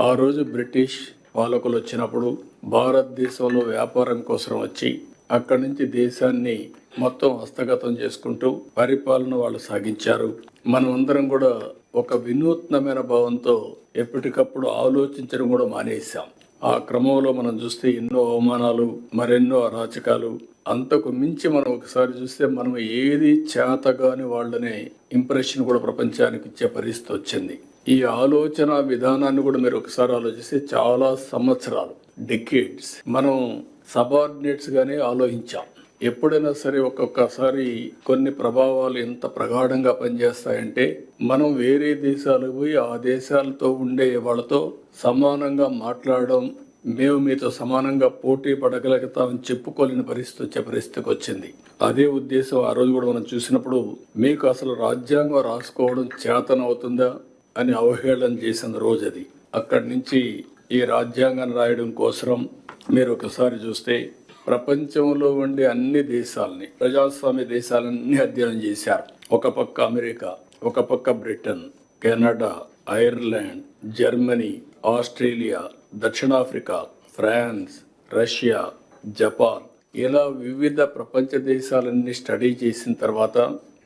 ఆ రోజు బ్రిటిష్ పాలకులు వచ్చినప్పుడు భారతదేశంలో వ్యాపారం కోసం వచ్చి అక్కడి నుంచి దేశాన్ని మొత్తం హస్తగతం చేసుకుంటూ పరిపాలన వాళ్ళు సాగించారు. మనం అందరం కూడా ఒక వినూత్నమైన భావంతో ఎప్పటికప్పుడు ఆలోచించడం కూడా మానేశాం. ఆ క్రమంలో మనం చూస్తే ఎన్నో అవమానాలు మరెన్నో అరాచకాలు. అంతకు మించి మనం ఒకసారి చూస్తే మనం ఏది చేతగాని వాళ్ళనే ఇంప్రెషన్ కూడా ప్రపంచానికి ఇచ్చే పరిస్థితి వచ్చింది. ఈ ఆలోచన విధానాన్ని కూడా మీరు ఒకసారి ఆలోచిస్తే చాలా సంవత్సరాలు డెకేడ్స్ మనం సబార్డినేట్స్ గానే ఆలోచించాం. ఎప్పుడైనా సరే ఒక్కొక్కసారి కొన్ని ప్రభావాలు ఎంత ప్రగాఢంగా పనిచేస్తాయంటే మనం వేరే దేశాలకు పోయి ఆ దేశాలతో ఉండే వాళ్ళతో సమానంగా మాట్లాడడం మేము మీతో సమానంగా పోటీ పడగలుగుతామని చెప్పుకోలేని పరిస్థితి వచ్చే పరిస్థితికి వచ్చింది. అదే ఉద్దేశం ఆ రోజు కూడా మనం చూసినప్పుడు మీకు అసలు రాజ్యాంగం రాసుకోవడం చేతనవుతుందా? అని అవహేళన చేసిన రోజు అది అక్కడి నుంచి ఈ రాజ్యాంగాన్ని రాయడం కోసం మీరు ఒకసారి చూస్తే ప్రపంచంలో ఉండే అన్ని దేశాలని ప్రజాస్వామ్య దేశాలన్నీ అధ్యయనం చేశారు. ఒక పక్క అమెరికా ఒక పక్క Britain Canada Ireland Germany Australia దక్షిణాఫ్రికా ఫ్రాన్స్ రష్యా జపాన్ ఇలా వివిధ ప్రపంచ దేశాలన్నీ స్టడీ చేసిన తర్వాత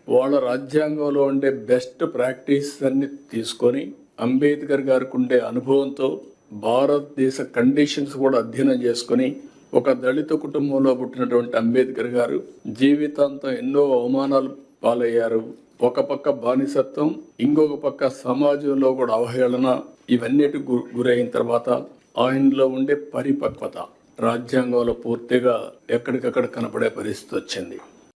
వాళ్ళ రాజ్యాంగంలో ఉండే బెస్ట్ ప్రాక్టీస్ అన్ని తీసుకొని అంబేద్కర్ గారికి ఉండే అనుభవంతో భారతదేశ కండిషన్స్ కూడా అధ్యయనం చేసుకొని ఒక దళిత కుటుంబంలో పుట్టినటువంటి అంబేద్కర్ గారు జీవితాంతం ఎన్నో అవమానాలు పాలయ్యారు. ఒక పక్క బానిసత్వం ఇంకొక పక్క సమాజంలో కూడా అవహేళన ఇవన్నిటి గు- గురైన తర్వాత ఆయనలో ఉండే పరిపక్వత రాజ్యాంగంలో పూర్తిగా ఎక్కడికక్కడ కనపడే పరిస్థితి వచ్చింది.